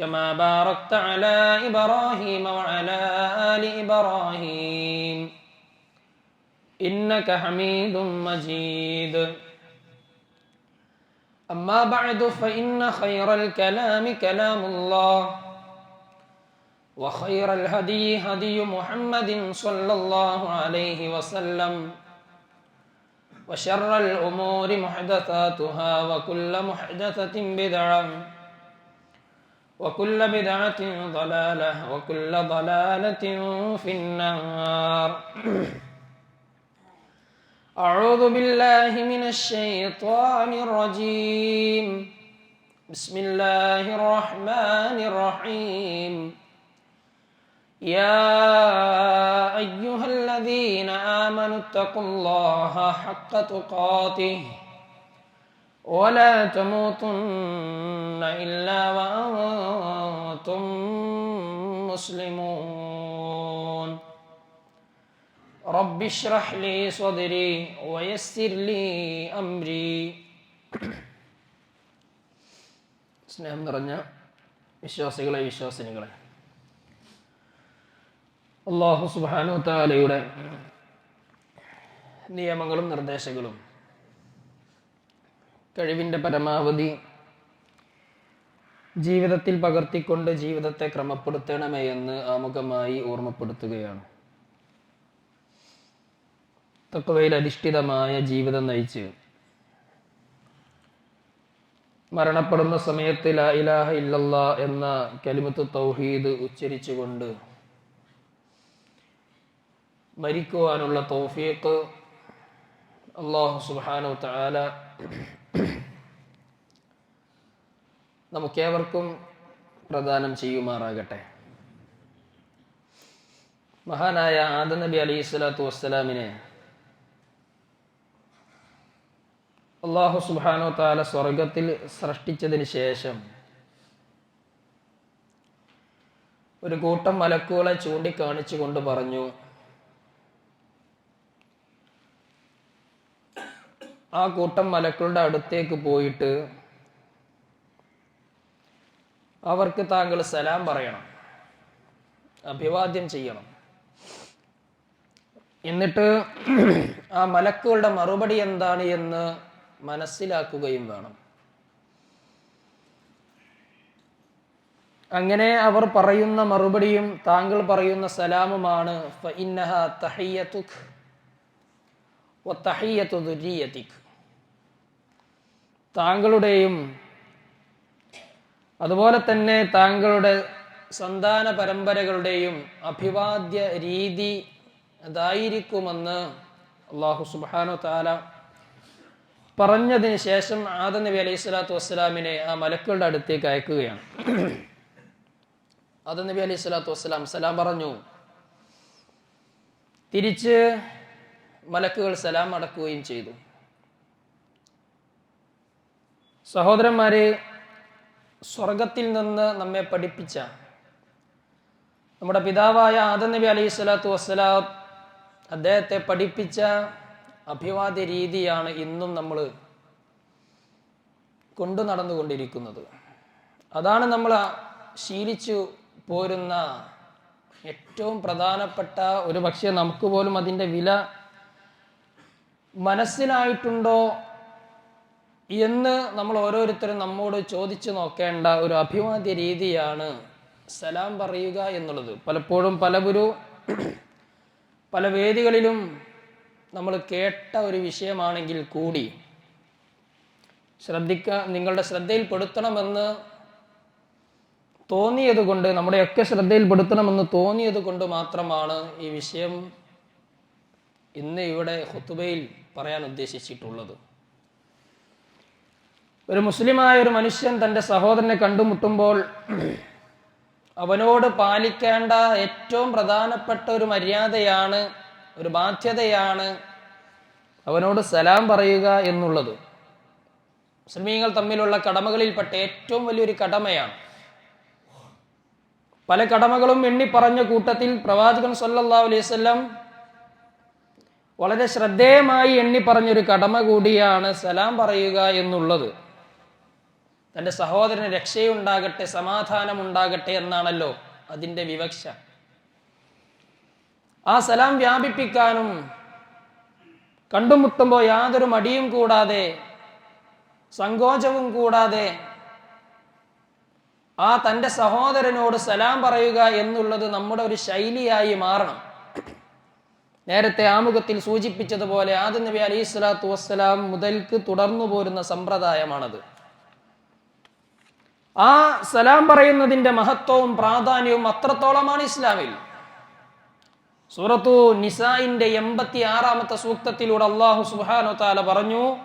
كما باركت على إبراهيم وعلى آل إبراهيم. إنك حميد مجيد. أما بعد فإن خير الكلام كلام الله. وخير الهدي هدي محمد صلى الله عليه وسلم. وشر الأمور محدثاتها وكل محدثة بدعة. وكل بدعة ضلالة وكل ضلالة في النار. أعوذ بالله من الشيطان الرجيم. بسم الله الرحمن الرحيم. يا أيها الذين آمنوا اتقوا الله حق تقاته. ولا تموتن إلا وأنتم مسلمون رب اشرح لي صدري ويسر لي أمري സ്നേഹം നിറഞ്ഞ വിശ്വാസികളെ വിശ്വാസിനികളെ അള്ളാഹു സുബാനു താലയുടെ നിയമങ്ങളും നിർദ്ദേശങ്ങളും കഴിവിന്റെ പരമാവധി ജീവിതത്തിൽ പകർത്തിക്കൊണ്ട് ജീവിതത്തെ ക്രമപ്പെടുത്തണമേ എന്ന് ആമുഖമായി ഓർമ്മപ്പെടുത്തുകയാണ്. തക്കവയിൽ അധിഷ്ഠിതമായ ജീവിതം നയിച്ച് മരണപ്പെടുന്ന സമയത്ത് ലാ ഇലാഹ ഇല്ലല്ല എന്ന കലിമത്ത് തൗഹീദ് ഉച്ചരിച്ചുകൊണ്ട് മരിക്കുവാനുള്ള തൗഫീഖ് അള്ളാഹു സുബാനു താല നമുക്കേവർക്കും പ്രദാനം ചെയ്യുമാറാകട്ടെ. മഹാനായ ആദ നബി അലൈഹി സ്വലാത്തു വസ്സലാമിനെ അള്ളാഹു സുബാനോ താല സ്വർഗത്തിൽ സൃഷ്ടിച്ചതിന് ശേഷം ഒരു കൂട്ടം മലക്കുകളെ ചൂണ്ടിക്കാണിച്ചു കൊണ്ട് പറഞ്ഞു ആ കൂട്ടം മലക്കളുടെ അടുത്തേക്ക് പോയിട്ട് അവർക്ക് താങ്കൾ സലാം പറയണം അഭിവാദ്യം ചെയ്യണം. എന്നിട്ട് ആ മലക്കുകളുടെ മറുപടി എന്താണ് എന്ന് മനസ്സിലാക്കുകയും വേണം. അങ്ങനെ അവർ പറയുന്ന മറുപടിയും താങ്കൾ പറയുന്ന സലാമുമാണ് താങ്കളുടെയും അതുപോലെ തന്നെ താങ്കളുടെ സന്താന പരമ്പരകളുടെയും അഭിവാദ്യ രീതി അതായിരിക്കുമെന്ന് അള്ളാഹു സുബാനു താല പറഞ്ഞതിന് ശേഷം ആദ നബി അലൈഹി സ്വലാത്തു വസ്സലാമിനെ ആ മലക്കുകളുടെ അടുത്തേക്ക് അയക്കുകയാണ്. ആദ നബി അലൈഹി സ്വലാത്തു വസ്സലാം സലാം പറഞ്ഞു. തിരിച്ച് മലക്കുകൾ സലാം അടക്കുകയും ചെയ്തു. സഹോദരന്മാരെ സ്വർഗത്തിൽ നിന്ന് നമ്മെ പഠിപ്പിച്ച നമ്മുടെ പിതാവായ ആദം നബി അലൈഹി സ്വലാത്തു വസ്സലാം അദ്ദേഹത്തെ പഠിപ്പിച്ച അഭിവാദ്യ രീതിയാണ് ഇന്നും നമ്മൾ കൊണ്ടു നടന്നുകൊണ്ടിരിക്കുന്നത്. അതാണ് നമ്മൾ ശീലിച്ചു പോരുന്ന ഏറ്റവും പ്രധാനപ്പെട്ട ഒരു പക്ഷേ നമുക്ക് പോലും അതിന്റെ വില മനസ്സിലായിട്ടുണ്ടോ എന്ന് നമ്മൾ ഓരോരുത്തരും നമ്മോട് ചോദിച്ചു നോക്കേണ്ട ഒരു അഭിവാദ്യ രീതിയാണ് സലാം പറയുക എന്നുള്ളത്. പലപ്പോഴും പലപുരു പല വേദികളിലും നമ്മൾ കേട്ട ഒരു വിഷയമാണെങ്കിൽ കൂടി ശ്രദ്ധിക്ക നിങ്ങളുടെ ശ്രദ്ധയിൽപ്പെടുത്തണമെന്ന് തോന്നിയത് കൊണ്ട് നമ്മുടെയൊക്കെ ശ്രദ്ധയിൽപ്പെടുത്തണമെന്ന് തോന്നിയത് കൊണ്ട് മാത്രമാണ് ഈ വിഷയം ഇന്ന് ഇവിടെ ഹുത്തുബയിൽ പറയാൻ ഉദ്ദേശിച്ചിട്ടുള്ളത്. ഒരു മുസ്ലിമായ ഒരു മനുഷ്യൻ തന്റെ സഹോദരനെ കണ്ടുമുട്ടുമ്പോൾ അവനോട് പാലിക്കേണ്ട ഏറ്റവും പ്രധാനപ്പെട്ട ഒരു മര്യാദയാണ് ഒരു ബാധ്യതയാണ് അവനോട് സലാം പറയുക എന്നുള്ളത്. മുസ്ലിമീങ്ങൾ തമ്മിലുള്ള കടമകളിൽപ്പെട്ട ഏറ്റവും വലിയൊരു കടമയാണ്. പല കടമകളും എണ്ണി പറഞ്ഞ കൂട്ടത്തിൽ പ്രവാചകൻ സല്ലാ അലൈഹി വസല്ലം വളരെ ശ്രദ്ധേയമായി എണ്ണി പറഞ്ഞൊരു കടമ കൂടിയാണ് സലാം പറയുക എന്നുള്ളത്. തന്റെ സഹോദരന് രക്ഷയുണ്ടാകട്ടെ സമാധാനം ഉണ്ടാകട്ടെ എന്നാണല്ലോ അതിന്റെ വിവക്ഷ. ആ സലാം വ്യാപിപ്പിക്കാനും കണ്ടുമുട്ടുമ്പോൾ യാതൊരു മടിയും കൂടാതെ സങ്കോചവും കൂടാതെ ആ തന്റെ സഹോദരനോട് സലാം പറയുക എന്നുള്ളത് നമ്മുടെ ഒരു ശൈലിയായി മാറണം. നേരത്തെ ആമുഖത്തിൽ സൂചിപ്പിച്ചതുപോലെ ആദ്യ നബി അലൈഹി സ്വലാത്തു വസ്സലാം മുതൽക്ക് തുടർന്നു പോരുന്ന സമ്പ്രദായമാണത്. ആ സലാം പറയുന്നതിന്റെ മഹത്വവും പ്രാധാന്യവും അത്രത്തോളമാണ് ഇസ്ലാമിൽ സൂറത്തു നിസായിന്റെ എൺപത്തി ആറാമത്തെ സൂക്തത്തിലൂടെ അള്ളാഹു സുഹാനോ താല പറഞ്ഞു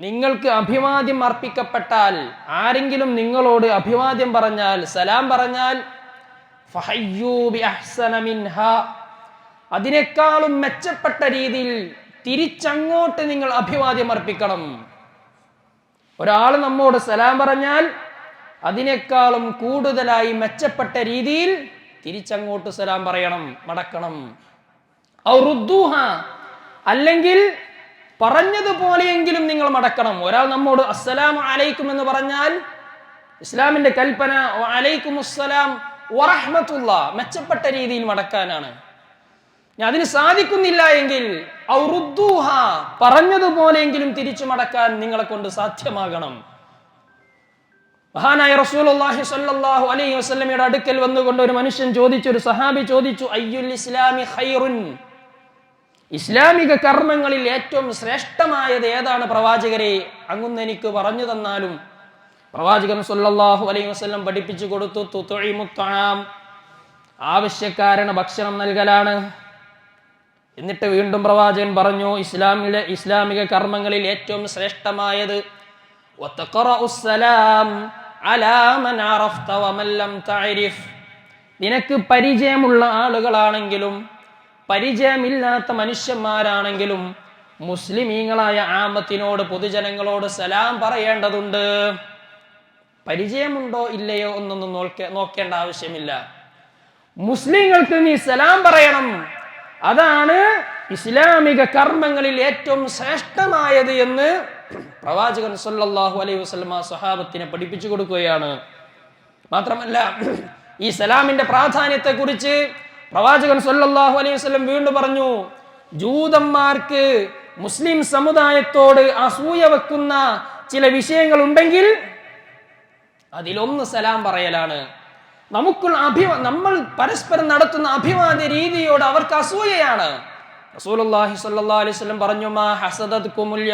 നിങ്ങൾക്ക് അഭിവാദ്യം അർപ്പിക്കപ്പെട്ടാൽ ആരെങ്കിലും നിങ്ങളോട് അഭിവാദ്യം പറഞ്ഞാൽ സലാം പറഞ്ഞാൽ. അതിനേക്കാളും മെച്ചപ്പെട്ട രീതിയിൽ തിരിച്ചങ്ങോട്ട് നിങ്ങൾ അഭിവാദ്യം അർപ്പിക്കണം ഒരാൾ നമ്മോട് സലാം പറഞ്ഞാൽ അതിനേക്കാളും കൂടുതലായി മെച്ചപ്പെട്ട രീതിയിൽ തിരിച്ചങ്ങോട്ട് സലാം പറയണം മടക്കണം. അല്ലെങ്കിൽ പറഞ്ഞതുപോലെയെങ്കിലും നിങ്ങൾ മടക്കണം. ഒരാൾ നമ്മോട് അസ്സലാം അലൈക്കും എന്ന് പറഞ്ഞാൽ ഇസ്ലാമിന്റെ കൽപ്പന അലൈക്കും അസ്സലാം വറഹ്മത്തുള്ള മെച്ചപ്പെട്ട രീതിയിൽ മടക്കാനാണ്. അതിന് സാധിക്കുന്നില്ല എങ്കിൽ. പറഞ്ഞതുപോലെയെങ്കിലും തിരിച്ചു മടക്കാൻ നിങ്ങളെ കൊണ്ട് സാധ്യമാകണം. മഹാനായ റസൂലുള്ളാഹി സ്വല്ലല്ലാഹു അലൈഹി വസല്ലമയുടെ അടുക്കൽ വന്നുകൊണ്ട് ഒരു മനുഷ്യൻ ചോദിച്ചു ഒരു സഹാബി ചോദിച്ചു അയ്യുൽ ഇസ്ലാമി ഖൈറുൻ? ഇസ്ലാമിക കർമ്മങ്ങളിൽ ഏറ്റവും ശ്രേഷ്ഠമായത് ഏതാണ് പ്രവാചകരെ? അങ്ങുന്ന് എനിക്ക് പറഞ്ഞു തന്നാലും. പ്രവാചകൻ സല്ലല്ലാഹു അലൈഹി വസല്ലം പഠിപ്പിച്ചു കൊടുത്തു തുതുഇമു ത്വആം ആവശ്യക്കാരന് ഭക്ഷണം നൽകലാണ്. എന്നിട്ട് വീണ്ടും പ്രവാചകൻ പറഞ്ഞു ഇസ്ലാമിലെ ഇസ്ലാമിക കർമ്മങ്ങളിൽ ഏറ്റവും ശ്രേഷ്ഠമായത് നിനക്ക് പരിചയമുള്ള ആളുകളാണെങ്കിലും പരിചയമില്ലാത്ത മനുഷ്യന്മാരാണെങ്കിലും മുസ്ലിമീങ്ങളായ ആമത്തിനോട് പൊതുജനങ്ങളോട് സലാം പറയേണ്ടതുണ്ട്. പരിചയമുണ്ടോ ഇല്ലയോ എന്നൊന്നും നോക്ക നോക്കേണ്ട ആവശ്യമില്ല. മുസ്ലിങ്ങൾക്ക് നീ സലാം പറയണം. അതാണ് ഇസ്ലാമിക കർമ്മങ്ങളിൽ ഏറ്റവും ശ്രേഷ്ഠമായത് എന്ന് പ്രവാചകൻ സല്ലാഹു അലൈഹി വസ്ലമ സ്വഹാബത്തിനെ പഠിപ്പിച്ചു കൊടുക്കുകയാണ്. മാത്രമല്ല ഈ സലാമിന്റെ പ്രാധാന്യത്തെ കുറിച്ച് പ്രവാചകൻ സല്ലാഹു അലൈഹി വസ്ലം വീണ്ടും പറഞ്ഞു ജൂതന്മാർക്ക് മുസ്ലിം സമുദായത്തോട് അസൂയ വെക്കുന്ന ചില വിഷയങ്ങൾ ഉണ്ടെങ്കിൽ അതിലൊന്ന് സലാം പറയലാണ്. നമുക്കുള്ള അഭിവ നമ്മൾ പരസ്പരം നടത്തുന്ന അഭിവാദ്യ രീതിയോട് അവർക്ക് അസൂയയാണ്. റസൂലുള്ളാഹി അലൈഹി വസല്ലം പറഞ്ഞു മാ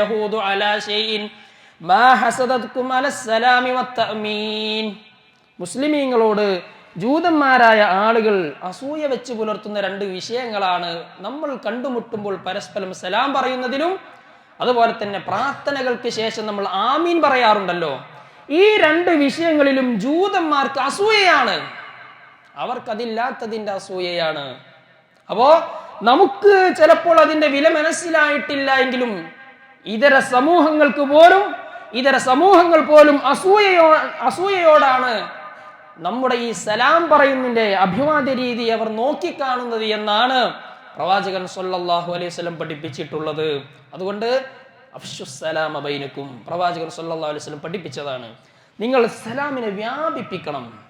യഹൂദു അലാ ഷൈഇൻ മാ ഹസദത്കും മുസ്ലിമീങ്ങളോട് ജൂതന്മാരായ ആളുകൾ അസൂയ വെച്ച് പുലർത്തുന്ന രണ്ട് വിഷയങ്ങളാണ് നമ്മൾ കണ്ടുമുട്ടുമ്പോൾ പരസ്പരം സലാം പറയുന്നതിലും അതുപോലെ തന്നെ പ്രാർത്ഥനകൾക്ക് ശേഷം നമ്മൾ ആമീൻ പറയാറുണ്ടല്ലോ. ഈ രണ്ട് വിഷയങ്ങളിലും ജൂതന്മാർക്ക് അസൂയയാണ്. അവർക്കതില്ലാത്തതിന്റെ അസൂയയാണ്. അപ്പോ നമുക്ക് ചിലപ്പോൾ അതിന്റെ വില മനസ്സിലായിട്ടില്ല എങ്കിലും ഇതര സമൂഹങ്ങൾക്ക് പോലും ഇതര സമൂഹങ്ങൾ പോലും അസൂയയോ അസൂയയോടാണ് നമ്മുടെ ഈ സലാം പറയുന്നതിന്റെ അഭിവാദ്യ രീതി അവർ നോക്കിക്കാണുന്നത് എന്നാണ് പ്രവാചകൻ സൊല്ലാഹു അലൈഹി സ്വലം പഠിപ്പിച്ചിട്ടുള്ളത്. അതുകൊണ്ട് അഫ്ഷുസലാമ അബൈനക്കും അലൈഹി വസല്ലം പഠിപ്പിച്ചതാണ്. നിങ്ങൾ സലാമിനെ വ്യാപിപ്പിക്കണം.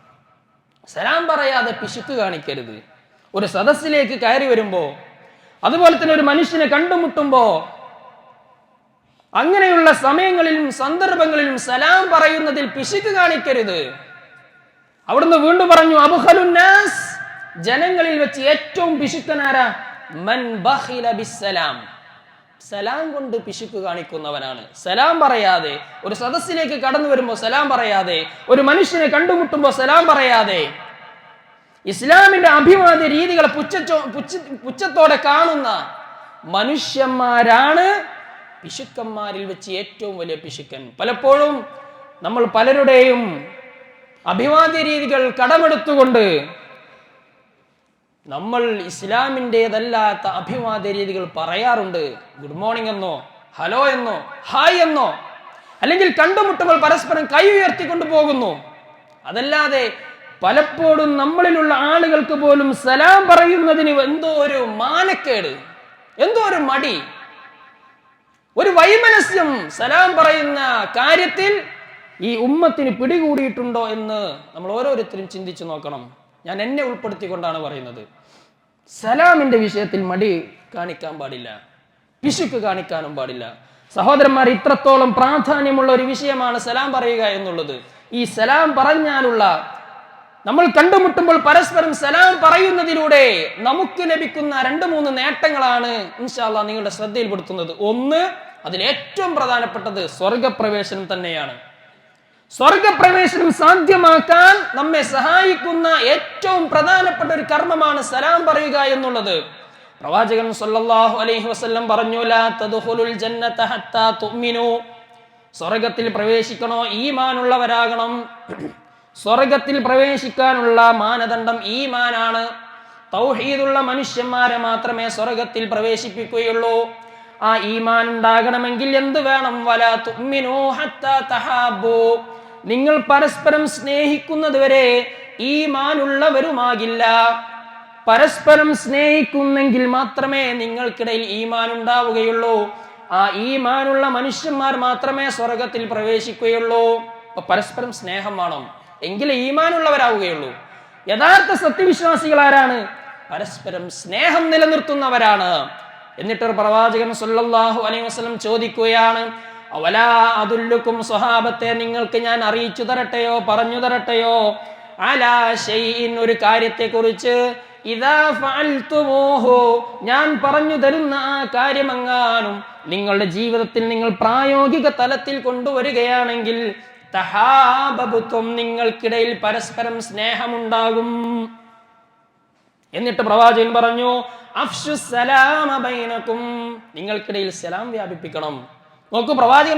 സലാം പറയാതെ പിശുക്ക് കാണിക്കരുത്. ഒരു സദസ്സിലേക്ക് കയറി വരുമ്പോൾ അതുപോലെ തന്നെ ഒരു മനുഷ്യനെ കണ്ടുമുട്ടുമ്പോൾ അങ്ങനെയുള്ള സമയങ്ങളിലും സന്ദർഭങ്ങളിലും സലാം പറയുന്നതിൽ പിശുക്ക് കാണിക്കരുത്. അവിടുന്ന് വീണ്ടും പറഞ്ഞു അബുഹലുന്നാസ് ജനങ്ങളിൽ വെച്ച് ഏറ്റവും പിശുക്കനാരാ? മൻ ബഖില ബിസ്സലാം. സലാം കൊണ്ട് പിശുക്ക് കാണിക്കുന്നവനാണ്. സലാം പറയാതെ ഒരു സദസ്സിലേക്ക് കടന്നു വരുമ്പോൾ സലാം പറയാതെ ഒരു മനുഷ്യനെ കണ്ടുമുട്ടുമ്പോൾ സലാം പറയാതെ ഇസ്ലാമിന്റെ അഭിവാദ്യ രീതികളെ പുച്ഛ പുച്ഛത്തോടെ കാണുന്ന മനുഷ്യന്മാരാണ് പിശുക്കന്മാരിൽ വെച്ച് ഏറ്റവും വലിയ പിശുക്കൻ. പലപ്പോഴും നമ്മൾ പലരുടെയും അഭിവാദ്യ രീതികൾ കടമെടുത്തുകൊണ്ട് നമ്മൾ ഇസ്ലാമിന്റെതല്ലാത്ത അഭിവാദ്യ രീതികൾ പറയാറുണ്ട്. ഗുഡ് മോർണിംഗ് എന്നോ ഹലോ എന്നോ ഹായ് എന്നോ അല്ലെങ്കിൽ കണ്ടുമുട്ടുമ്പോൾ പരസ്പരം കൈ ഉയർത്തിക്കൊണ്ടു പോകുന്നു. അതല്ലാതെ പലപ്പോഴും നമ്മളിലുള്ള ആളുകൾക്ക് പോലും സലാം പറയുന്നതിന് എന്തോ ഒരു മാനക്കേട് എന്തോ ഒരു മടി ഒരു വൈമനസ്യം സലാം പറയുന്ന കാര്യത്തിൽ ഈ ഉമ്മത്തിന് പിടികൂടിയിട്ടുണ്ടോ എന്ന് നമ്മൾ ഓരോരുത്തരും ചിന്തിച്ചു നോക്കണം. ഞാൻ എന്നെ ഉൾപ്പെടുത്തിക്കൊണ്ടാണ് പറയുന്നത്. സലാമിന്റെ വിഷയത്തിൽ മടി കാണിക്കാൻ പാടില്ല. പിശുക്ക് കാണിക്കാനും പാടില്ല. സഹോദരന്മാർ ഇത്രത്തോളം പ്രാധാന്യമുള്ള ഒരു വിഷയമാണ് സലാം പറയുക എന്നുള്ളത്. ഈ സലാം പറഞ്ഞാലുള്ള നമ്മൾ കണ്ടുമുട്ടുമ്പോൾ പരസ്പരം സലാം പറയുന്നതിലൂടെ നമുക്ക് ലഭിക്കുന്ന രണ്ട് മൂന്ന് നേട്ടങ്ങളാണ് ഇൻഷാല്ല നിങ്ങളുടെ ശ്രദ്ധയിൽപ്പെടുത്തുന്നത്. ഒന്ന് അതിൽ ഏറ്റവും പ്രധാനപ്പെട്ടത് സ്വർഗപ്രവേശനം തന്നെയാണ്. സ്വർഗപ്രവേശനം സാധ്യമാക്കാൻ നമ്മെ സഹായിക്കുന്ന ഏറ്റവും പ്രധാനപ്പെട്ട ഒരു കർമ്മമാണ് സലാം പറയുക എന്നുള്ളത്. പ്രവാചകൻ സല്ലല്ലാഹു അലൈഹി വസല്ലം പറഞ്ഞു ജന്നത ഹത്താ സ്വർഗത്തിൽ പ്രവേശിക്കണോ? ഈമാനുള്ളവരാകണം. സ്വർഗത്തിൽ പ്രവേശിക്കാനുള്ള മാനദണ്ഡം ഈമാനാണ്. തൗഹീദുള്ള മനുഷ്യന്മാരെ മാത്രമേ സ്വർഗത്തിൽ പ്രവേശിപ്പിക്കുകയുള്ളൂ. ആ ഈമാൻ ഉണ്ടാകണമെങ്കിൽ എന്ത് വേണം? വല തുമ്മിനോ ഹത്താ തഹാബു നിങ്ങൾ പരസ്പരം സ്നേഹിക്കുന്നത് വരെ ഈമാനുള്ളവരുമാകില്ല. പരസ്പരം സ്നേഹിക്കുന്നെങ്കിൽ മാത്രമേ നിങ്ങൾക്കിടയിൽ ഈമാൻ ഉണ്ടാവുകയുള്ളൂ ആ ഈമാനുള്ള മനുഷ്യന്മാർ മാത്രമേ സ്വർഗത്തിൽ പ്രവേശിക്കുകയുള്ളൂ. അപ്പൊ പരസ്പരം സ്നേഹം വേണം. എങ്കിലേ ഈമാനുള്ളവരാവുകയുള്ളൂ. യഥാർത്ഥ സത്യവിശ്വാസികൾ ആരാണ്? പരസ്പരം സ്നേഹം നിലനിർത്തുന്നവരാണ്. എന്നിട്ടൊരു പ്രവാചകൻ സല്ലല്ലാഹു അലൈഹി വസല്ലം ചോദിക്കുകയാണ് അവലാ അതുല്ലുക്കും സ്വഹാബത്തെ നിങ്ങൾക്ക് ഞാൻ അറിയിച്ചു തരട്ടെയോ പറഞ്ഞു തരട്ടെയോ? അലാ ഒരു കാര്യത്തെ കുറിച്ച് ഞാൻ പറഞ്ഞു തരുന്ന ആ കാര്യമെങ്ങാനും നിങ്ങളുടെ ജീവിതത്തിൽ നിങ്ങൾ പ്രായോഗിക തലത്തിൽ കൊണ്ടുവരികയാണെങ്കിൽ തഹാബബുത്വം നിങ്ങൾക്കിടയിൽ പരസ്പരം സ്നേഹമുണ്ടാകും. എന്നിട്ട് പ്രവാചകൻ പറഞ്ഞു അഫ്ഷു സലാമ നിങ്ങൾക്കിടയിൽ സലാം വ്യാപിപ്പിക്കണം. നോക്കൂ പ്രവാചകൻ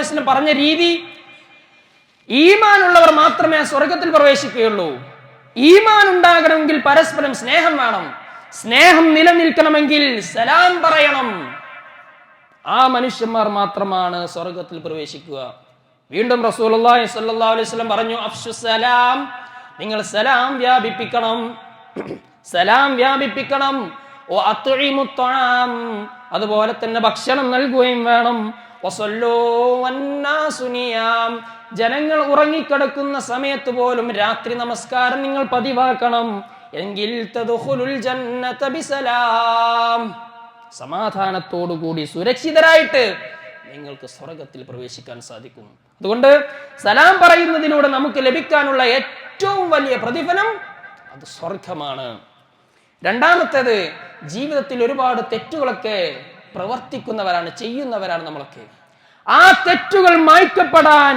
വസല്ലം പറഞ്ഞ രീതി ഈമാനുള്ളവർ മാത്രമേ സ്വർഗത്തിൽ പ്രവേശിക്കുകയുള്ളൂ. ഈമാൻ ഉണ്ടാകണമെങ്കിൽ പരസ്പരം സ്നേഹം വേണം. സ്നേഹം നിലനിൽക്കണമെങ്കിൽ സലാം പറയണം. ആ മനുഷ്യന്മാർ മാത്രമാണ് സ്വർഗത്തിൽ പ്രവേശിക്കുക. വീണ്ടും അലൈഹി വസല്ലം പറഞ്ഞു അഫ്ഷു സലാം. നിങ്ങൾ സലാം വ്യാപിപ്പിക്കണം. സലാം വ്യാപിപ്പിക്കണം. അതുപോലെ തന്നെ ഭക്ഷണം നൽകുകയും വേണം. ജനങ്ങൾ ഉറങ്ങിക്കിടക്കുന്ന സമയത്ത് പോലും രാത്രി നമസ്കാരം നിങ്ങൾ പതിവാക്കണം. എങ്കിൽ സമാധാനത്തോടുകൂടി സുരക്ഷിതരായിട്ട് നിങ്ങൾക്ക് സ്വർഗത്തിൽ പ്രവേശിക്കാൻ സാധിക്കും. അതുകൊണ്ട് സലാം പറയുന്നതിലൂടെ നമുക്ക് ലഭിക്കാനുള്ള ഏറ്റവും വലിയ പ്രതിഫലം അത് സ്വർഗമാണ് രണ്ടാമത്തേത് ജീവിതത്തിൽ ഒരുപാട് തെറ്റുകളൊക്കെ പ്രവർത്തിക്കുന്നവരാണ് ചെയ്യുന്നവരാണ് നമ്മളൊക്കെ. ആ തെറ്റുകൾ മായ്ക്കപ്പെടാൻ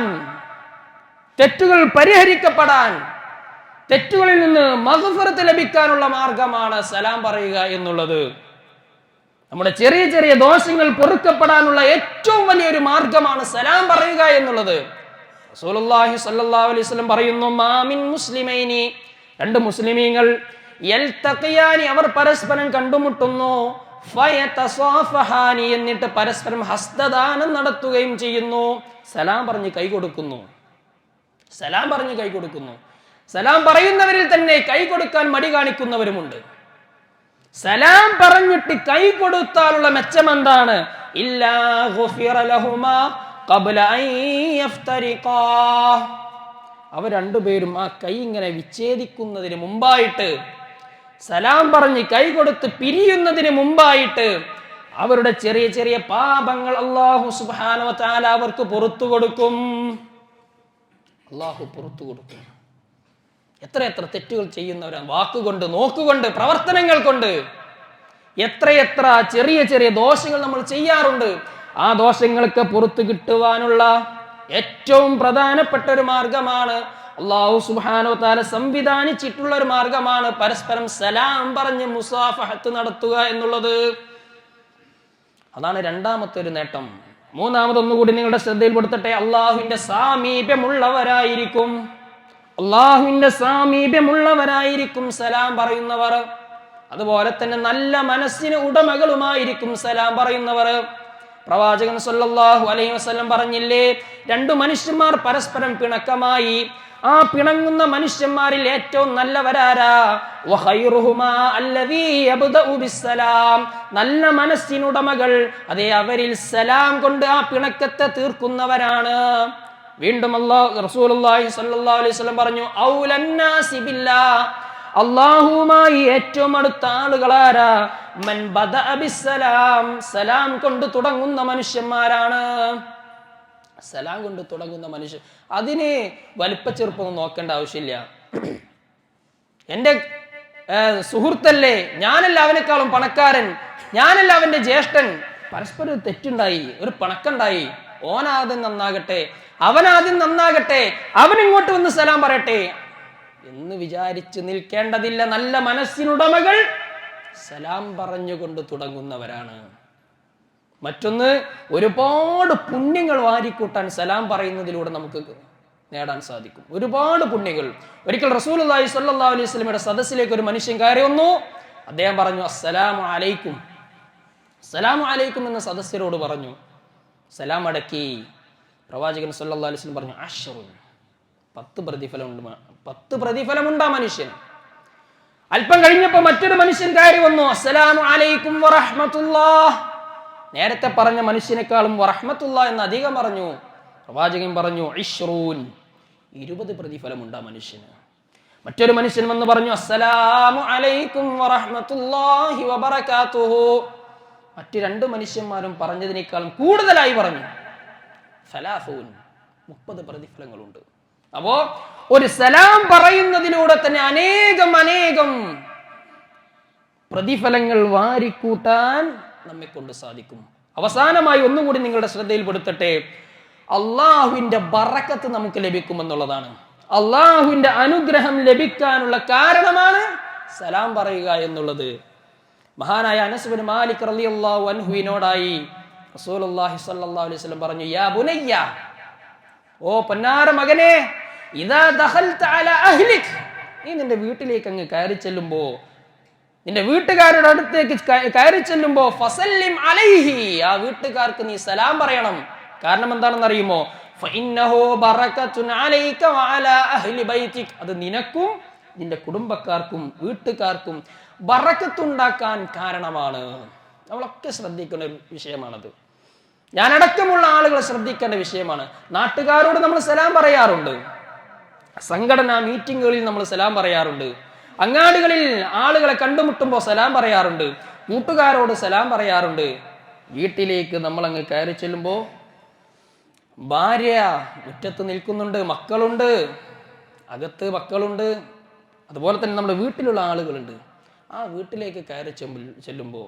തെറ്റുകൾ പരിഹരിക്കപ്പെടാൻ തെറ്റുകളിൽ നിന്ന് മഹഫറത്ത് ലഭിക്കാനുള്ള മാർഗമാണ് സലാം പറയുക എന്നുള്ളത്. നമ്മുടെ ചെറിയ ചെറിയ ദോഷങ്ങൾ പൊറുക്കപ്പെടാനുള്ള ഏറ്റവും വലിയൊരു മാർഗമാണ് സലാം പറയുക എന്നുള്ളത്. റസൂലുള്ളാഹി സ്വല്ലല്ലാഹു അലൈഹി വസല്ലം പറയുന്നു മാമിൻ മുസ്ലിമൈനി. രണ്ട് മുസ്ലിമീങ്ങൾ അവർ പരസ്പരം കണ്ടുമുട്ടുന്നു എന്നിട്ട് പരസ്പരം ഹസ്തദാനം നടത്തുകയും ചെയ്യുന്നു. സലാം പറഞ്ഞ് കൈ കൊടുക്കുന്നു. സലാം പറഞ്ഞ് കൈ കൊടുക്കുന്നു. സലാം പറയുന്നവരിൽ തന്നെ കൈ കൊടുക്കാൻ മടി കാണിക്കുന്നവരുമുണ്ട്. സലാം പറഞ്ഞിട്ട് കൈ കൊടുത്താലുള്ള മെച്ചം എന്താണ്. അവർ രണ്ടുപേരും ആ കൈ ഇങ്ങനെ വിച്ഛേദിക്കുന്നതിന് മുമ്പായിട്ട് സലാം പറഞ്ഞ് കൈ കൊടുത്ത് പിരിയുന്നതിന് മുമ്പായിട്ട് അവരുടെ ചെറിയ ചെറിയ പാപങ്ങൾ അള്ളാഹു സുബാനോ താല അവർക്ക് പുറത്തു കൊടുക്കും. അള്ളാഹു പുറത്തു കൊടുക്കും. എത്ര എത്ര തെറ്റുകൾ ചെയ്യുന്നവരാണ് വാക്കുകൊണ്ട് നോക്കുകൊണ്ട് പ്രവർത്തനങ്ങൾ കൊണ്ട്. എത്രയെത്ര ചെറിയ ചെറിയ ദോഷങ്ങൾ നമ്മൾ ചെയ്യാറുണ്ട്. ആ ദോഷങ്ങൾക്ക് പുറത്തു കിട്ടുവാനുള്ള ഏറ്റവും പ്രധാനപ്പെട്ട ഒരു മാർഗമാണ് അള്ളാഹു സുബാനോ താല സംവിധാനിച്ചിട്ടുള്ള ഒരു മാർഗമാണ് പരസ്പരം സലാം പറഞ്ഞ് മുസാഫഹത്ത് നടത്തുക എന്നുള്ളത്. അതാണ് രണ്ടാമത്തെ ഒരു നേട്ടം. മൂന്നാമതൊന്നുകൂടി നിങ്ങളുടെ ശ്രദ്ധയിൽപ്പെടുത്തട്ടെ അള്ളാഹുവിന്റെ സാമീപ്യമുള്ളവരായിരിക്കും. അള്ളാഹുവിന്റെ സാമീപ്യമുള്ളവരായിരിക്കും സലാം പറയുന്നവർ. അതുപോലെ തന്നെ നല്ല മനസ്സിന് ഉടമകളുമായിരിക്കും സലാം പറയുന്നവർ. പ്രവാചകൻ സല്ലല്ലാഹു അലൈഹി വസല്ലം പറഞ്ഞില്ലേ രണ്ടു മനുഷ്യന്മാർ പരസ്പരം പിണക്കമായി. ആ പിണങ്ങുന്ന മനുഷ്യന്മാരിൽ ഏറ്റവും നല്ലവരാരാ? നല്ല മനസ്സിനുടമകൾ അതേ അവരിൽ സലാം കൊണ്ട് ആ പിണക്കത്തെ തീർക്കുന്നവരാണ്. വീണ്ടും റസൂലുള്ളാഹി സ്വല്ലല്ലാഹു അലൈഹി വസല്ലം പറഞ്ഞു ഔലന്നാസി ബില്ലാഹ് അള്ളാഹുവുമായി ഏറ്റവും അടുത്ത ആളുകളാരാ മൻ ബദ അബിസലാം സലാം കൊണ്ട് തുടങ്ങുന്ന മനുഷ്യന്മാരാണ്. സലാം കൊണ്ട് തുടങ്ങുന്ന മനുഷ്യൻ അതിന് വലിപ്പ ചെറുപ്പം നോക്കേണ്ട ആവശ്യമില്ല. എന്റെ സുഹൃത്തല്ലേ? ഞാനല്ല അവനേക്കാളും പണക്കാരൻ. ഞാനല്ല അവന്റെ ജ്യേഷ്ഠൻ. പരസ്പരം ഒരു തെറ്റുണ്ടായി. ഒരു പണക്കുണ്ടായി. ഓനാദ്യം നന്നാകട്ടെ. അവനാദ്യം നന്നാകട്ടെ. അവൻ ഇങ്ങോട്ട് വന്ന് സലാം പറയട്ടെ. എന്ന് വിചാരിച്ച് നിൽക്കേണ്ടതില്ല നല്ല മനസ്സിനുടമകൾ സലാം പറഞ്ഞുകൊണ്ട് തുടങ്ങുന്നവരാണ്. മറ്റൊന്ന് ഒരുപാട് പുണ്യങ്ങൾ വാരിക്കൂട്ടാൻ സലാം പറയുന്നതിലൂടെ നമുക്ക് നേടാൻ സാധിക്കും. ഒരുപാട് പുണ്യങ്ങൾ. ഒരിക്കൽ റസൂൽ അള്ളാഹി സ്വല്ലല്ലാഹു അലൈഹി വസല്ലമയുടെ സദസ്സിലേക്ക് ഒരു മനുഷ്യൻ കയറി വന്നു. അദ്ദേഹം പറഞ്ഞു അസ്സലാമു അലൈക്കും. അസ്സലാമു അലൈക്കും എന്ന സദസ്യരോട് പറഞ്ഞു. സലാം അടക്കി. പ്രവാചകൻ സല്ലാ അലൈഹി വസല്ലം പറഞ്ഞു അഷറുൻ പത്ത് പ്രതിഫലമുണ്ട് പത്ത് പ്രതിഫലമുണ്ട് ആ മനുഷ്യൻ അല്പം കഴിഞ്ഞപ്പോ മറ്റൊരു മനുഷ്യൻ കയറി വന്നു അസ്സലാമു അലൈക്കും വറഹ്മത്തുള്ളാഹ്. നേരത്തെ പറഞ്ഞ മനുഷ്യനേക്കാളും വറഹ്മത്തുള്ള എന്ന് അധികം പറഞ്ഞു. പ്രവാചകൻ പറഞ്ഞു ഇഷ്റൂൻ. ഇരുപത് പ്രതിഫലമുണ്ട് ആ മനുഷ്യന്. മറ്റൊരു മനുഷ്യൻ വന്ന് പറഞ്ഞു അസ്സലാമു അലൈക്കും വറഹ്മത്തുള്ളാഹി വബറകാതുഹു. മറ്റു രണ്ട് മനുഷ്യന്മാരും പറഞ്ഞതിനേക്കാളും കൂടുതലായി പറഞ്ഞു സലാഫൂൻ മുപ്പത് പ്രതിഫലങ്ങളുണ്ട്. അപ്പോ ഒരു സലാം പറയുന്നതിലൂടെ തന്നെ അനേകം അനേകം പ്രതിഫലങ്ങൾ വാരിക്കൂട്ടാൻ നമ്മെ കൊണ്ട് സാധിക്കും. അവസാനമായി ഒന്നുകൂടി നിങ്ങളുടെ ശ്രദ്ധയിൽപ്പെടുത്തട്ടെ. അള്ളാഹുവിന്റെ ബറക്കത്ത് നമുക്ക് ലഭിക്കുമെന്നുള്ളതാണ്. അള്ളാഹുവിന്റെ അനുഗ്രഹം ലഭിക്കാനുള്ള കാരണമാണ് സലാം പറയുക എന്നുള്ളത്. മഹാനായ അനസുബിൻ മാലിക് റളിയല്ലാഹു അൻഹുവിനോടായി റസൂലുള്ളാഹി സല്ലാ അലൈഹി വസല്ലം പറഞ്ഞു യാ ബുനയ്യ ഓ പൊന്നാര മകനെ ഇതാ അല അഹ്ലിക്. നീ നിന്റെ വീട്ടിലേക്ക് അങ്ങ് കയറി ചെല്ലുമ്പോ നിന്റെ വീട്ടുകാരുടെ അടുത്തേക്ക് കയറി ചെല്ലുമ്പോ ഫസല്ലിം അലൈഹി. ആ വീട്ടുകാർക്ക് നീ സലാം പറയണം. കാരണം എന്താണെന്ന് അറിയുമോ? അത് നിനക്കും നിന്റെ കുടുംബക്കാർക്കും വീട്ടുകാർക്കും ബറക്കത്തുണ്ടാക്കാൻ കാരണമാണ്. നമ്മളൊക്കെ ശ്രദ്ധിക്കേണ്ട ഒരു വിഷയമാണത്. ഞാനടക്കമുള്ള ആളുകൾ ശ്രദ്ധിക്കേണ്ട വിഷയമാണ്. നാട്ടുകാരോട് നമ്മൾ സലാം പറയാറുണ്ട്. സംഘടനാ മീറ്റിങ്ങുകളിൽ നമ്മൾ സലാം പറയാറുണ്ട്. അങ്ങാടികളിൽ ആളുകളെ കണ്ടുമുട്ടുമ്പോൾ സലാം പറയാറുണ്ട്. കൂട്ടുകാരോട് സലാം പറയാറുണ്ട്. വീട്ടിലേക്ക് നമ്മൾ അങ്ങ് കയറി ചെല്ലുമ്പോൾ ഭാര്യ മുറ്റത്ത് നിൽക്കുന്നുണ്ട് മക്കളുണ്ട് അകത്ത് മക്കളുണ്ട് അതുപോലെ തന്നെ നമ്മുടെ വീട്ടിലുള്ള ആളുകളുണ്ട്. ആ വീട്ടിലേക്ക് കയറി ചെല്ലുമ്പോൾ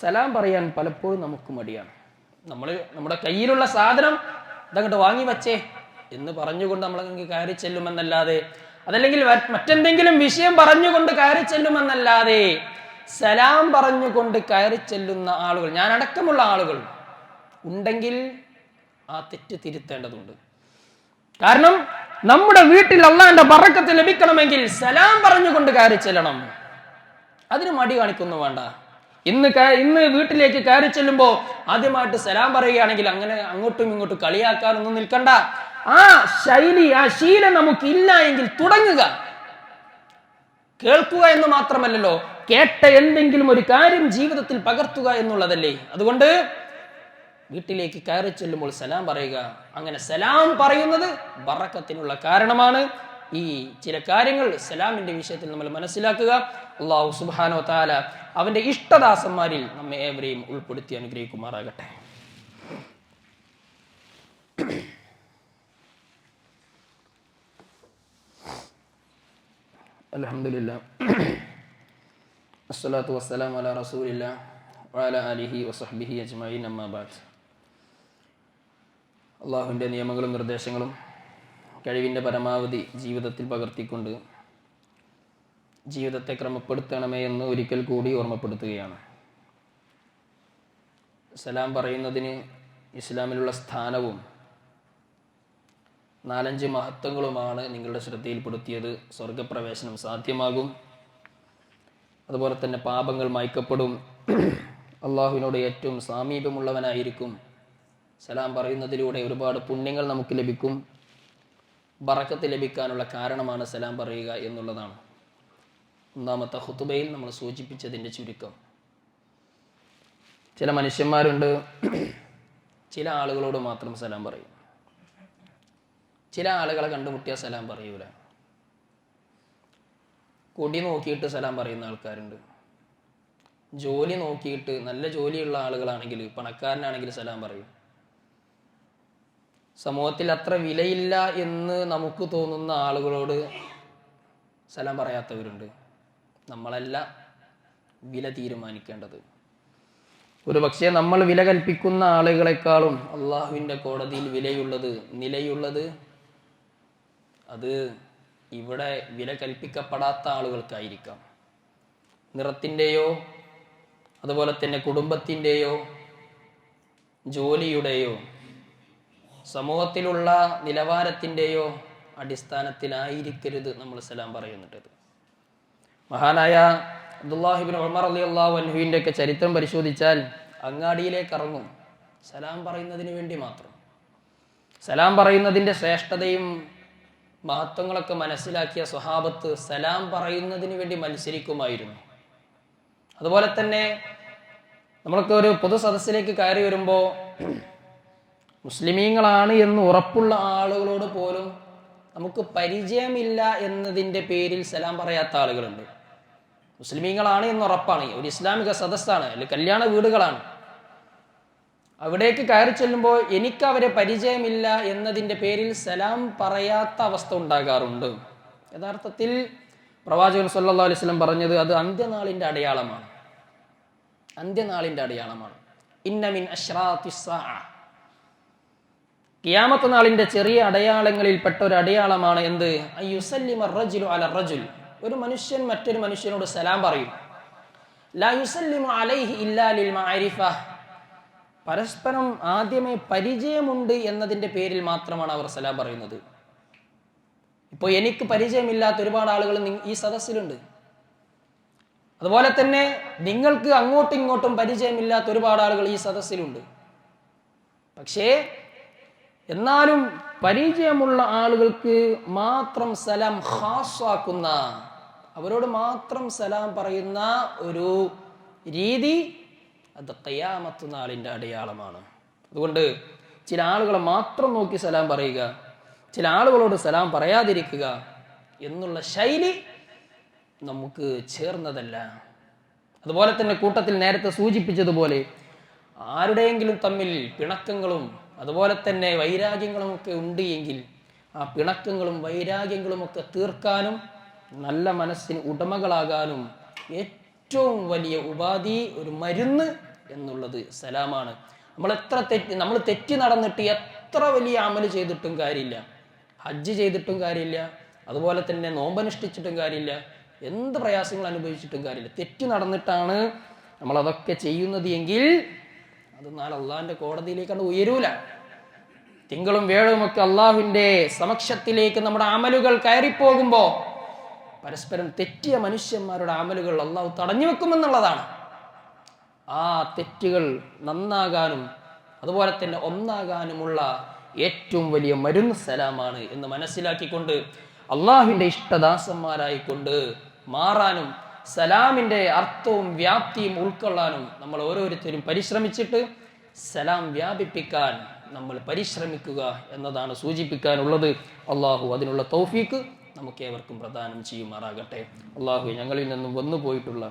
സലാം പറയാൻ പലപ്പോഴും നമുക്ക് മടിയാണ്. നമ്മൾ നമ്മുടെ കയ്യിലുള്ള സാധനം ഇതങ്ങോട്ട് വാങ്ങി വച്ചേ എന്ന് പറഞ്ഞുകൊണ്ട് നമ്മൾ അങ്ങ് കയറി ചെല്ലുമെന്നല്ലാതെ അതല്ലെങ്കിൽ മറ്റെന്തെങ്കിലും വിഷയം പറഞ്ഞുകൊണ്ട് കയറി ചെല്ലുമെന്നല്ലാതെ സലാം പറഞ്ഞുകൊണ്ട് കയറി ചെല്ലുന്ന ആളുകൾ ഞാൻ അടക്കമുള്ള ആളുകൾ ഉണ്ടെങ്കിൽ ആ തെറ്റ് തിരുത്തേണ്ടതുണ്ട്. കാരണം നമ്മുടെ വീട്ടിൽ അള്ളാന്റെ പറക്കത്ത് ലഭിക്കണമെങ്കിൽ സലാം പറഞ്ഞുകൊണ്ട് കയറി ചെല്ലണം. അതിന് മടി കാണിക്കൊന്നും വേണ്ട. ഇന്ന് ഇന്ന് വീട്ടിലേക്ക് കയറി ചെല്ലുമ്പോൾ ആദ്യമായിട്ട് സലാം പറയുകയാണെങ്കിൽ അങ്ങനെ അങ്ങോട്ടും ഇങ്ങോട്ടും കളിയാക്കാനൊന്നും നിൽക്കണ്ട. ആ ശൈലി ആ ശീലം നമുക്കില്ല എങ്കിൽ തുടങ്ങുക. കേൾക്കുക എന്ന് മാത്രമല്ലല്ലോ കേട്ട എന്തെങ്കിലും ഒരു കാര്യം ജീവിതത്തിൽ പകർത്തുക എന്നുള്ളതല്ലേ? അതുകൊണ്ട് വീട്ടിലേക്ക് കയറി ചെല്ലുമ്പോൾ സലാം പറയുക. അങ്ങനെ സലാം പറയുന്നത് ബറക്കത്തിനുള്ള കാരണമാണ്. ഈ ചില കാര്യങ്ങൾ സലാമിന്റെ വിഷയത്തിൽ നമ്മൾ മനസ്സിലാക്കുക. അള്ളാഹു സുബാനോ താല അവന്റെ ഇഷ്ടദാസന്മാരിൽ നമ്മെ ഏവരെയും ഉൾപ്പെടുത്തി അനുഗ്രഹിക്കുമാറാകട്ടെ. അലഹമില്ല അസ്സലാത്തു വസ്സലാം അല റസൂലില്ല വാല അലിഹി വസഹ്ബിഹി അജ്മഈൻ അമ്മാബാദ് അള്ളാഹുവിന്റെ നിയമങ്ങളും നിർദ്ദേശങ്ങളും കഴിവിന്റെ പരമാവധി ജീവിതത്തിൽ പകർത്തിക്കൊണ്ട് ജീവിതത്തെ ക്രമപ്പെടുത്തണമേ എന്ന് ഒരിക്കൽ കൂടി ഓർമ്മപ്പെടുത്തുകയാണ്. സലാം പറയുന്നതിന് ഇസ്ലാമിലുള്ള സ്ഥാനവും നാലഞ്ച് മഹത്വങ്ങളുമാണ് നിങ്ങളുടെ ശ്രദ്ധയിൽപ്പെടുത്തിയത്. സ്വർഗപ്രവേശനം സാധ്യമാകും. അതുപോലെ തന്നെ പാപങ്ങൾ മയക്കപ്പെടും. അള്ളാഹുവിനോട് ഏറ്റവും സാമീപ്യമുള്ളവനായിരിക്കും സലാം പറയുന്നതിലൂടെ ഒരുപാട് പുണ്യങ്ങൾ നമുക്ക് ലഭിക്കും. ബറക്കത്ത് ലഭിക്കാനുള്ള കാരണമാണ് സലാം പറയുക എന്നുള്ളതാണ്. ഒന്നാമത്തെ ഹുത്തുബയിൽ നമ്മൾ സൂചിപ്പിച്ചതിന്റെ ചുരുക്കം. ചില മനുഷ്യന്മാരുണ്ട്. ചില ആളുകളോട് മാത്രം സലാം പറയും. ചില ആളുകളെ കണ്ടുമുട്ടിയാൽ സലാം പറയൂല. കൊടി നോക്കിയിട്ട് സലാം പറയുന്ന ആൾക്കാരുണ്ട്. ജോലി നോക്കിയിട്ട് നല്ല ജോലിയുള്ള ആളുകളാണെങ്കിൽ പണക്കാരനാണെങ്കിൽ സലാം പറയും. സമൂഹത്തിൽ അത്ര വിലയില്ല എന്ന് നമുക്ക് തോന്നുന്ന ആളുകളോട് സലാം പറയാത്തവരുണ്ട്. നമ്മളല്ല വില തീരുമാനിക്കേണ്ടത്. ഒരു പക്ഷേ നമ്മൾ വില കൽപ്പിക്കുന്ന ആളുകളെക്കാളും അള്ളാഹുവിന്റെ കോടതിയിൽ വിലയുള്ളത് നിലയുള്ളത് അത് ഇവിടെ വില കൽപ്പിക്കപ്പെടാത്ത ആളുകൾക്കായിരിക്കാം. നിറത്തിന്റെയോ അതുപോലെ തന്നെ കുടുംബത്തിന്റെയോ ജോലിയുടെയോ സമൂഹത്തിലുള്ള നിലവാരത്തിന്റെയോ അടിസ്ഥാനത്തിലായിരിക്കരുത് നമ്മൾ സലാം പറയുന്നുണ്ട് മഹാനായ അബ്ദുല്ലാഹിബിൻ ഉമർ അലി അള്ളാഹു അൻഹുവിന്റെ ഒക്കെ ചരിത്രം പരിശോധിച്ചാൽ അങ്ങാടിയിലേക്ക് ഇറങ്ങും. സലാം പറയുന്നതിന് വേണ്ടി മാത്രം. സലാം പറയുന്നതിന്റെ ശ്രേഷ്ഠതയും മഹത്വങ്ങളൊക്കെ മനസ്സിലാക്കിയ സ്വഹാബത്ത് സലാം പറയുന്നതിന് വേണ്ടി മത്സരിക്കുമായിരുന്നു. അതുപോലെ തന്നെ നമ്മളൊക്കെ ഒരു പൊതു സദസ്സിലേക്ക് കയറി വരുമ്പോൾ മുസ്ലിമീങ്ങളാണ് എന്ന് ഉറപ്പുള്ള ആളുകളോട് പോലും നമുക്ക് പരിചയമില്ല എന്നതിന്റെ പേരിൽ സലാം പറയാത്ത ആളുകളുണ്ട്. മുസ്ലിമീങ്ങളാണ് എന്ന് ഉറപ്പാണ്. ഒരു ഇസ്ലാമിക സദസ്സാണ്. അല്ലെങ്കിൽ കല്യാണ വീടുകളാണ്. അവിടേക്ക് കയറി ചെല്ലുമ്പോൾ എനിക്ക് അവരെ പരിചയമില്ല എന്നതിന്റെ പേരിൽ സലാം പറയാത്ത അവസ്ഥ ഉണ്ടാകാറുണ്ട്. യഥാർത്ഥത്തിൽ പ്രവാചകൻ സല്ലാ അലൈഹി വസല്ലം പറഞ്ഞത് അത് അന്ത്യനാളിന്റെ അടയാളമാണ്. അന്ത്യനാളിന്റെ അടയാളമാണ്. ഇന്നമിൻ കിയാമത്ത നാളിന്റെ ചെറിയ അടയാളങ്ങളിൽപ്പെട്ട ഒരു അടയാളമാണ് എന്ത്? അല ഒരു മനുഷ്യൻ മറ്റൊരു മനുഷ്യനോട് സലാം പറയും. ലാ യുസല്ലിമു അലൈഹി ഇല്ലാ ലിൽ മഅരിഫ പരസ്പരം ആദ്യമേ പരിചയമുണ്ട് എന്നതിന്റെ പേരിൽ മാത്രമാണ് അവർ സലാം പറയുന്നത്. ഇപ്പോൾ എനിക്ക് പരിചയമില്ലാത്ത ഒരുപാട് ആളുകൾ ഈ സദസ്സിലുണ്ട്. അതുപോലെ തന്നെ നിങ്ങൾക്ക് അങ്ങോട്ടും ഇങ്ങോട്ടും പരിചയമില്ലാത്ത ഒരുപാട് ആളുകൾ ഈ സദസ്സിലുണ്ട്. പക്ഷേ എന്നാലും പരിചയമുള്ള ആളുകൾക്ക് മാത്രം സലാം ഹാസാക്കുന്ന അവരോട് മാത്രം സലാം പറയുന്ന ഒരു രീതി അത് കയ്യാമത്ത് നാളിന്റെ അടയാളമാണ്. അതുകൊണ്ട് ചില ആളുകളെ മാത്രം നോക്കി സലാം പറയുക ചില ആളുകളോട് സലാം പറയാതിരിക്കുക എന്നുള്ള ശൈലി നമുക്ക് ചേർന്നതല്ല. അതുപോലെ തന്നെ കൂട്ടത്തിൽ നേരത്തെ സൂചിപ്പിച്ചതുപോലെ ആരുടെയെങ്കിലും തമ്മിൽ പിണക്കങ്ങളും അതുപോലെ തന്നെ വൈരാഗ്യങ്ങളും ഒക്കെ ഉണ്ട് എങ്കിൽ ആ പിണക്കങ്ങളും വൈരാഗ്യങ്ങളും ഒക്കെ തീർക്കാനും നല്ല മനസ്സിന് ഉടമകളാകാനും ഏറ്റവും വലിയ ഉപാധി ഒരു മരുന്ന് എന്നുള്ളത് സലാമാണ്. നമ്മൾ എത്ര തെറ്റി നമ്മൾ തെറ്റി നടന്നിട്ട് എത്ര വലിയ അമൽ ചെയ്തിട്ടും കാര്യമില്ല. ഹജ്ജ് ചെയ്തിട്ടും കാര്യമില്ല. അതുപോലെ തന്നെ നോമ്പനുഷ്ഠിച്ചിട്ടും കാര്യമില്ല. എന്ത് പ്രയാസങ്ങൾ അനുഭവിച്ചിട്ടും കാര്യമില്ല. തെറ്റി നടന്നിട്ടാണ് നമ്മൾ അതൊക്കെ ചെയ്യുന്നത് എങ്കിൽ അത് നാളെ അള്ളാഹിന്റെ കോടതിയിലേക്കാണ് ഉയരൂല. തിങ്കളും വേഴവുമൊക്കെ അള്ളാഹുവിന്റെ സമക്ഷത്തിലേക്ക് നമ്മുടെ അമലുകൾ കയറിപ്പോകുമ്പോൾ പരസ്പരം തെറ്റിയ മനുഷ്യന്മാരുടെ അമലുകൾ അള്ളാഹു തടഞ്ഞു വെക്കുമെന്നുള്ളതാണ്. ആ തെറ്റുകൾ നന്നാകാനും അതുപോലെ തന്നെ ഒന്നാകാനുമുള്ള ഏറ്റവും വലിയ മരുന്ന് സലാമാണ് എന്ന് മനസ്സിലാക്കിക്കൊണ്ട് അള്ളാഹുവിന്റെ ഇഷ്ടദാസന്മാരായിക്കൊണ്ട് മാറാനും സലാമിന്റെ അർത്ഥവും വ്യാപ്തിയും ഉൾക്കൊള്ളാനും നമ്മൾ ഓരോരുത്തരും പരിശ്രമിച്ചിട്ട് സലാം വ്യാപിപ്പിക്കാൻ നമ്മൾ പരിശ്രമിക്കുക എന്നതാണ് സൂചിപ്പിക്കാനുള്ളത്. അള്ളാഹു അതിനുള്ള തൗഫീക്ക് നമുക്ക് ഏവർക്കും പ്രദാനം ചെയ്യുമാറാകട്ടെ. അള്ളാഹു ഞങ്ങളിൽ നിന്നും വന്നു പോയിട്ടുള്ള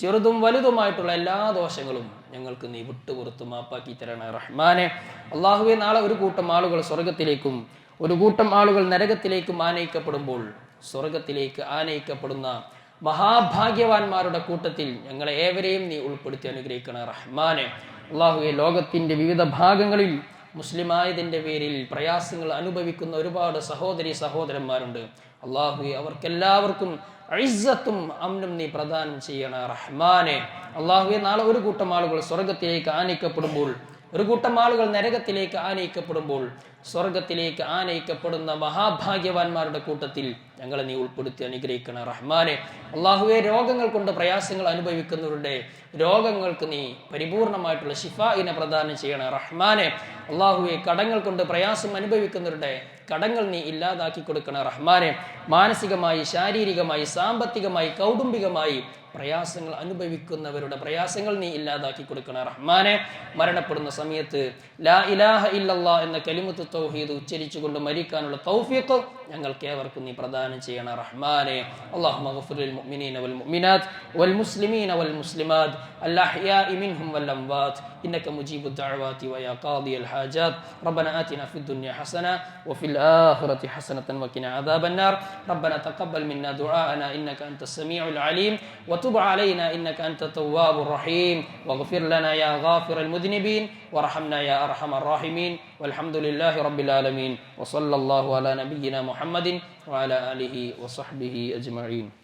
ചെറുതും വലുതുമായിട്ടുള്ള എല്ലാ ദോഷങ്ങളും ഞങ്ങൾക്ക് നീ വിട്ടുപുറത്ത് മാപ്പാക്കി തരണേ റഹ്മാനെ. അള്ളാഹുവെ നാളെ ഒരു കൂട്ടം ആളുകൾ സ്വർഗത്തിലേക്കും ഒരു കൂട്ടം ആളുകൾ നരകത്തിലേക്കും ആനയിക്കപ്പെടുമ്പോൾ സ്വർഗത്തിലേക്ക് ആനയിക്കപ്പെടുന്ന മഹാഭാഗ്യവാന്മാരുടെ കൂട്ടത്തിൽ ഞങ്ങളെ ഏവരെയും നീ ഉൾപ്പെടുത്തി അനുഗ്രഹിക്കണ റഹ്മാനെ. അള്ളാഹുവെ ലോകത്തിന്റെ വിവിധ ഭാഗങ്ങളിൽ മുസ്ലിമായതിന്റെ പേരിൽ പ്രയാസങ്ങൾ അനുഭവിക്കുന്ന ഒരുപാട് സഹോദരി സഹോദരന്മാരുണ്ട്. അള്ളാഹു അവർക്കെല്ലാവർക്കും ഇസ്സത്തും അമ്നും നീ പ്രദാനം ചെയ്യണ റഹ്മാനെ. അള്ളാഹുവെ നാളെ ഒരു കൂട്ടം ആളുകൾ സ്വർഗത്തിലേക്ക് ആനയിക്കപ്പെടുമ്പോൾ ഒരു കൂട്ടം ആളുകൾ നരകത്തിലേക്ക് ആനയിക്കപ്പെടുമ്പോൾ സ്വർഗത്തിലേക്ക് ആനയിക്കപ്പെടുന്ന മഹാഭാഗ്യവാന്മാരുടെ കൂട്ടത്തിൽ ഞങ്ങളെ നീ ഉൾപ്പെടുത്തി അനുഗ്രഹിക്കണ റഹ്മാനെ. അള്ളാഹുവെ രോഗങ്ങൾ കൊണ്ട് പ്രയാസങ്ങൾ അനുഭവിക്കുന്നവരുടെ രോഗങ്ങൾക്ക് നീ പരിപൂർണമായിട്ടുള്ള ഷിഫായിനെ പ്രദാനം ചെയ്യണ റഹ്മാനെ. അള്ളാഹുവെ കടങ്ങൾ കൊണ്ട് പ്രയാസം അനുഭവിക്കുന്നവരുടെ കടങ്ങൾ നീ ഇല്ലാതാക്കി കൊടുക്കണ റഹ്മാനെ. മാനസികമായി ശാരീരികമായി സാമ്പത്തികമായി കൗടുംബികമായി പ്രയാസങ്ങൾ അനുഭവിക്കുന്നവരുടെ പ്രയാസങ്ങൾ നീ ഇല്ലാതാക്കി കൊടുക്കണ റഹ്മാനെ മരണപ്പെടുന്ന സമയത്ത് ലാ ഇലാഹ ഇല്ലല്ലാ എന്ന കലിമുത്ത് തൗഹീദ് ഉച്ചരിച്ചുകൊണ്ട് മരിക്കാനുള്ള തൗഫീഖ് ഞങ്ങൾക്ക് ഏവർക്കും നീ പ്രദാനം ചെയ്യണ റഹ്മാനെ اللهم اغفر للمؤمنين والمؤمنات والمسلمين والمسلمات الأحياء منهم والأموات إنك مجيب الدعوات ويا قاضي الحاجات ربنا آتنا في الدنيا حسنة وفي الآخرة حسنة وقنا عذاب النار ربنا تقبل منا دعاءنا إنك أنت السميع العليم وتب علينا إنك أنت التواب الرحيم. واغفر لنا يا غافر المذنبين وارحمنا يا أرحم الراحمين. والحمد لله رب العالمين. وصلى الله على نبينا محمد وعلى آله وصحبه أجمعين.